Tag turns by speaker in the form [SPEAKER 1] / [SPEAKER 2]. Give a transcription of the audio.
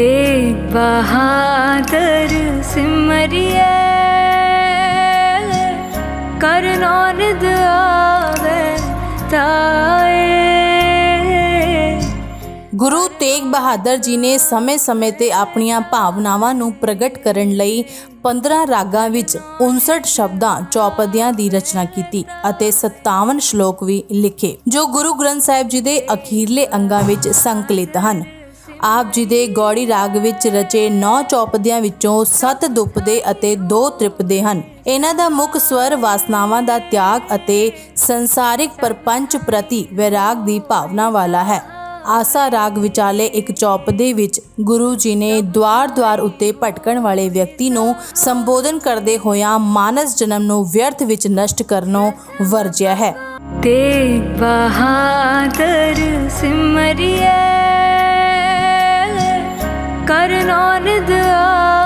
[SPEAKER 1] ਤੇਗ ਬਹਾਦਰ ਸਿਮਰਿਏ। ਕਰਨੋ ਨਿਦ ਤਾਏ।
[SPEAKER 2] ਗੁਰੂ ਤੇਗ ਬਹਾਦਰ ਜੀ ਨੇ ਸਮੇਂ-ਸਮੇਂ ਤੇ ਆਪਣੀਆਂ ਭਾਵਨਾਵਾਂ ਨੂੰ ਪ੍ਰਗਟ ਕਰਨ ਲਈ 15 ਰਾਗਾਂ ਵਿੱਚ 59 ਸ਼ਬਦਾਂ ਚੌਪਦੀਆਂ ਦੀ ਰਚਨਾ ਕੀਤੀ ਅਤੇ 57 ਸ਼ਲੋਕ ਵੀ ਲਿਖੇ, ਜੋ ਗੁਰੂ ਗ੍ਰੰਥ ਸਾਹਿਬ ਜੀ ਦੇ ਅਖੀਰਲੇ ਅੰਗਾਂ ਵਿੱਚ ਸੰਕਲਿਤ ਹਨ। ਆਪ ਜੀ ਦੇ ਗੌੜੀ ਰਾਗ ਵਿੱਚ ਰਚੇ 9 ਚੌਪਦੀਆਂ ਵਿੱਚੋਂ 7 ਦੁਪਦੇ ਅਤੇ 2 ਤ੍ਰਿਪਦੇ ਹਨ। ਇਹਨਾਂ ਦਾ ਮੁੱਖ ਸਵਰ ਵਾਸਨਾਵਾਂ ਦਾ ਤਿਆਗ ਅਤੇ ਸੰਸਾਰਿਕ ਪਰਪੰਚ ਪ੍ਰਤੀ ਵਿਰਾਗ ਦੀ ਭਾਵਨਾ ਵਾਲਾ ਹੈ। ਆਸਾ ਰਾਗ ਵਿਚਾਲੇ ਇੱਕ ਚੌਪਦੇ ਵਿੱਚ ਗੁਰੂ ਜੀ ਨੇ ਦਵਾਰ-ਦਵਾਰ ਉੱਤੇ ਭਟਕਣ ਵਾਲੇ ਵਿਅਕਤੀ ਨੂੰ ਸੰਬੋਧਨ ਕਰਦੇ ਹੋਇਆਂ ਮਾਨਸ ਜਨਮ ਨੂੰ ਵਿਅਰਥ ਵਿੱਚ ਨਸ਼ਟ ਕਰਨੋਂ ਵਰਜਿਆ ਹੈ।
[SPEAKER 1] ਤੇਗ ਬਹਾਦਰ ਸਿਮਰਿਏ ਕਰਨੋ ਨਿਦ ਆਵੇ